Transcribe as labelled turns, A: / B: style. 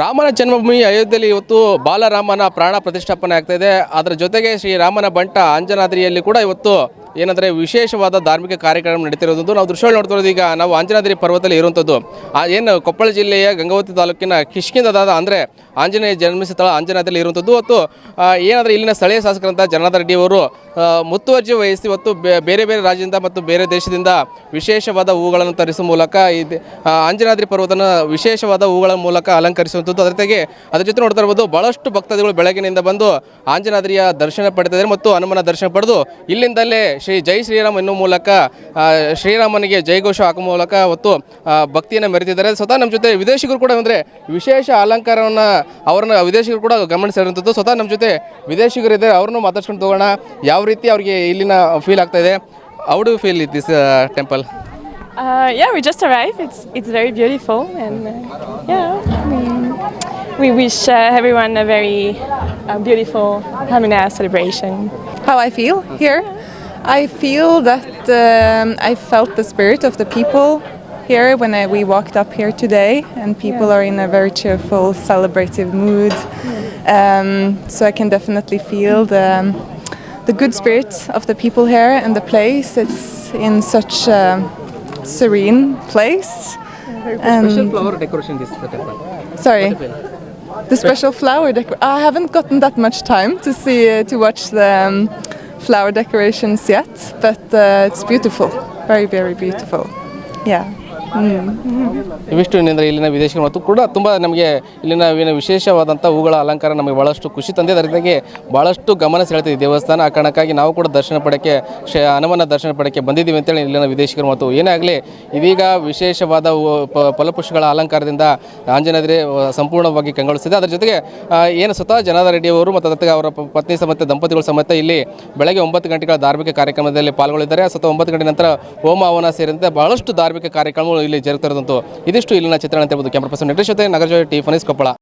A: ರಾಮನ ಜನ್ಮಭೂಮಿ ಅಯೋಧ್ಯೆಯಲ್ಲಿ ಇವತ್ತು ಬಾಲರಾಮನ ಪ್ರಾಣ ಪ್ರತಿಷ್ಠಾಪನೆ ಆಗ್ತಾ ಇದೆ. ಅದರ ಜೊತೆಗೆ ಶ್ರೀರಾಮನ ಬಂಟ ಅಂಜನಾದ್ರಿಯಲ್ಲಿ ಕೂಡ ಇವತ್ತು ಏನಂದರೆ ವಿಶೇಷವಾದ ಧಾರ್ಮಿಕ ಕಾರ್ಯಕ್ರಮ ನಡೀತಿರೋದು ನಾವು ದೃಶ್ಯಗಳು ನೋಡ್ತಿರೋದು ಈಗ ನಾವು ಆಂಜನಾದ್ರಿ ಪರ್ವತದಲ್ಲಿ ಇರುವಂಥದ್ದು ಆ ಏನು ಕೊಪ್ಪಳ ಜಿಲ್ಲೆಯ ಗಂಗಾವತಿ ತಾಲೂಕಿನ ಕಿಷ್ಕಿಂದದಾದ ಅಂದರೆ ಆಂಜನೇಯ ಜನ್ಮಿಸಿದ ಸ್ಥಳ ಆಂಜನಾದ್ರಿಯಲ್ಲಿ ಇರುವಂಥದ್ದು ಮತ್ತು ಏನಾದರೆ ಇಲ್ಲಿನ ಸ್ಥಳೀಯ ಶಾಸಕರಂಥ ಜನಾರ್ದನ್ ರೆಡ್ಡಿ ಅವರು ಮುತುವರ್ಜಿ ವಹಿಸಿ ಮತ್ತು ಬೇರೆ ಬೇರೆ ರಾಜ್ಯದಿಂದ ಮತ್ತು ಬೇರೆ ದೇಶದಿಂದ ವಿಶೇಷವಾದ ಹೂಗಳನ್ನು ತರಿಸುವ ಮೂಲಕ ಇದು ಆಂಜನಾದ್ರಿ ಪರ್ವತನ ವಿಶೇಷವಾದ ಹೂಗಳ ಮೂಲಕ ಅಲಂಕರಿಸುವಂಥದ್ದು ಅದರ ಜೊತೆಗೆ ಅದ್ರ ಜೊತೆ ನೋಡ್ತಾ ಇರ್ಬೋದು ಭಾಳಷ್ಟು ಭಕ್ತಾದಿಗಳು ಬೆಳಗಿನಿಂದ ಬಂದು ಆಂಜನಾದ್ರಿಯ ದರ್ಶನ ಇದ್ದಾರೆ ಮತ್ತು ಹನುಮನ ದರ್ಶನ ಪಡೆದು ಇಲ್ಲಿಂದಲೇ ಶ್ರೀ ಜೈ ಶ್ರೀರಾಮ್ ಎನ್ನುವ ಮೂಲಕ ಶ್ರೀರಾಮನಿಗೆ ಜೈಘೋಷ ಹಾಕುವ ಮೂಲಕ ಅವತ್ತು ಭಕ್ತಿಯನ್ನು ಮೆರೆತಿದ್ದಾರೆ ಸ್ವತಃ ನಮ್ಮ ಜೊತೆ ವಿದೇಶಿಗರು ಕೂಡ ಅಂದರೆ ವಿಶೇಷ ಅಲಂಕಾರವನ್ನು ಅವ್ರನ್ನ ವಿದೇಶಿಗರು ಕೂಡ ಗಮನಿಸಿರುವಂಥದ್ದು ಸ್ವತಃ ನಮ್ಮ ಜೊತೆ ವಿದೇಶಿಗರು ಇದ್ದಾರೆ ಅವ್ರನ್ನೂ ಮಾತಾಡ್ಸ್ಕೊಂಡು ತಗೋಣ ಯಾವ ರೀತಿ ಅವ್ರಿಗೆ ಇಲ್ಲಿನ ಫೀಲ್ ಆಗ್ತಾ ಇದೆ how do feel it this temple
B: Uh, yeah, we just arrived. It's it's very beautiful, and uh, yeah, we, we wish uh, everyone a very uh, beautiful Hamina celebration.
C: how I feel here. I feel that um, I felt the spirit of the people here when I, we walked up here today, and people yeah. are in a very cheerful, celebrative mood. Um, so I can definitely feel the, um, the good spirit of the people here and the place. It's in such a serene place. And
A: special flower decoration this
C: Sorry. The special flower decor. I haven't gotten that much time to see uh, to watch the. Um, flower decorations yet, but uh, it's beautiful. Very, very beautiful. Yeah.
A: ಇವಿಷ್ಟು ಏನಂದರೆ ಇಲ್ಲಿನ ವಿದೇಶಿಗರು ಮತ್ತು ಕೂಡ ತುಂಬ ನಮಗೆ ಇಲ್ಲಿನ ಏನು ವಿಶೇಷವಾದಂಥ ಹೂಗಳ ಅಲಂಕಾರ ನಮಗೆ ಭಾಳಷ್ಟು ಖುಷಿ ತಂದಿದೆ. ಅದರಿಂದಾಗಿ ಭಾಳಷ್ಟು ಗಮನ ಸೆಳೆತಿದೆ ದೇವಸ್ಥಾನ. ಆ ಕಾರಣಕ್ಕಾಗಿ ನಾವು ಕೂಡ ದರ್ಶನ ಪಡೆಕ್ಕೆ ಶ್ರೀ ಹನುಮನ ದರ್ಶನ ಪಡೆಕ್ಕೆ ಬಂದಿದ್ದೀವಿ ಅಂತೇಳಿ ಇಲ್ಲಿನ ವಿದೇಶಿಗರು ಮತ್ತು ಏನೇ ಆಗಲಿ ಇದೀಗ ವಿಶೇಷವಾದ ಫಲಪುಷ್ಪಗಳ ಅಲಂಕಾರದಿಂದ ಆಂಜನಾದ್ರಿ ಸಂಪೂರ್ಣವಾಗಿ ಕಂಗೊಳಿಸಿದೆ ಅದರ ಜೊತೆಗೆ ಏನು ಸ್ವತಃ ಜನಾರ್ದ ರೆಡ್ಡಿ ಅವರು ಮತ್ತು ಅದಕ್ಕೆ ಅವರ ಪತ್ನಿ ಸಮೇತ ದಂಪತಿಗಳು ಸಮೇತ ಇಲ್ಲಿ ಬೆಳಗ್ಗೆ ಒಂಬತ್ತು ಗಂಟೆಗಳ ಧಾರ್ಮಿಕ ಕಾರ್ಯಕ್ರಮದಲ್ಲಿ ಪಾಲ್ಗೊಳ್ಳಿದ್ದಾರೆ. ಸ್ವತಃ ಒಂಬತ್ತು ಗಂಟೆ ನಂತರ ಹೋಮ ಹವನ ಸೇರಿದಂತೆ ಬಹಳಷ್ಟು ಧಾರ್ಮಿಕ ಕಾರ್ಯಕ್ರಮಗಳು ಇಲ್ಲಿ ಜರುಗ್ತಿರೋದಂತೂ ಇದಿಷ್ಟು ಇಲ್ಲಿನ ಚಿತ್ರಣ ಅಂತ ಹೇಳ್ಬೋದು. Camera person Nagara T Phaneesh Koppal.